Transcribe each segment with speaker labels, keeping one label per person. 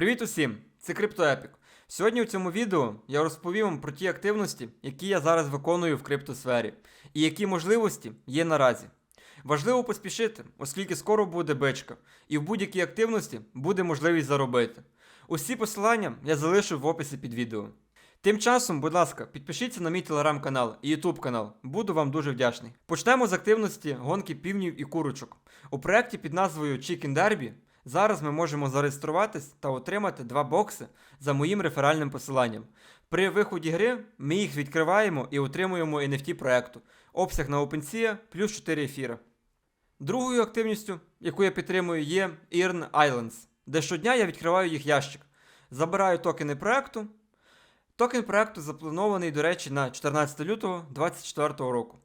Speaker 1: Привіт усім! Це CryptoEpic. Сьогодні у цьому відео я розповім вам про ті активності, які я зараз виконую в криптосфері, і які можливості є наразі. Важливо поспішити, оскільки скоро буде бичка, і в будь-якій активності буде можливість заробити. Усі посилання я залишу в описі під відео. Тим часом, будь ласка, підпишіться на мій телеграм-канал і ютуб канал. Буду вам дуже вдячний. Почнемо з активності гонки півнів і курочок. У проєкті під назвою Chicken Derby зараз ми можемо зареєструватись та отримати два бокси за моїм реферальним посиланням. При виході гри ми їх відкриваємо і отримуємо NFT проекту. Обсяг на OpenSea плюс 4 ефіра. Другою активністю, яку я підтримую, є Earn Islands, де щодня я відкриваю їх ящик. Забираю токени проекту. Токен проекту запланований, до речі, на 14 лютого 2024 року.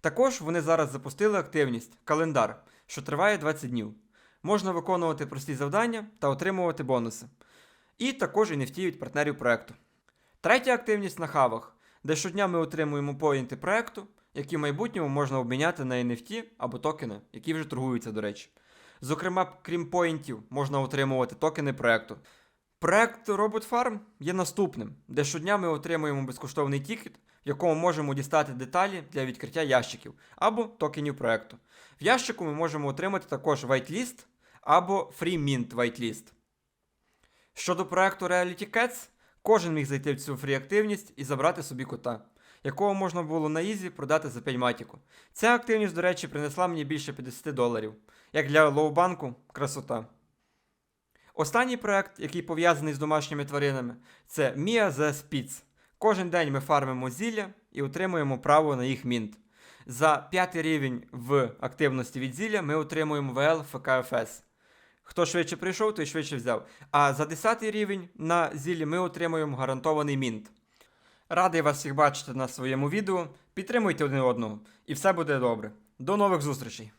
Speaker 1: Також вони зараз запустили активність календар, що триває 20 днів. Можна виконувати прості завдання та отримувати бонуси. І також NFT від партнерів проекту. Третя активність на хавах, де щодня ми отримуємо поінти проекту, які в майбутньому можна обміняти на NFT або токени, які вже торгуються, до речі. Зокрема, крім поінтів, можна отримувати токени проекту. Проект Robot Farm є наступним, де щодня ми отримуємо безкоштовний тікет, в якому можемо дістати деталі для відкриття ящиків або токенів проекту. В ящику ми можемо отримати також whitelist або Free Mint whitelist. Щодо проекту Reality Cats, кожен міг зайти в цю фрі-активність і забрати собі кота, якого можна було на Ізі продати за 5 матіку. Ця активність, до речі, принесла мені більше 50 доларів. Як для лоу-банку, красота. Останній проект, який пов'язаний з домашніми тваринами, це Mia the Spitz. Кожен день ми фармимо зілля і отримуємо право на їх мінт. За п'ятий рівень в активності від зілля ми отримуємо ВЛ ФКФС. Хто швидше прийшов, той швидше взяв. А за 10 рівень на зіллі ми отримуємо гарантований мінт. Радий вас всіх бачити на своєму відео. Підтримуйте один одного, і все буде добре. До нових зустрічей!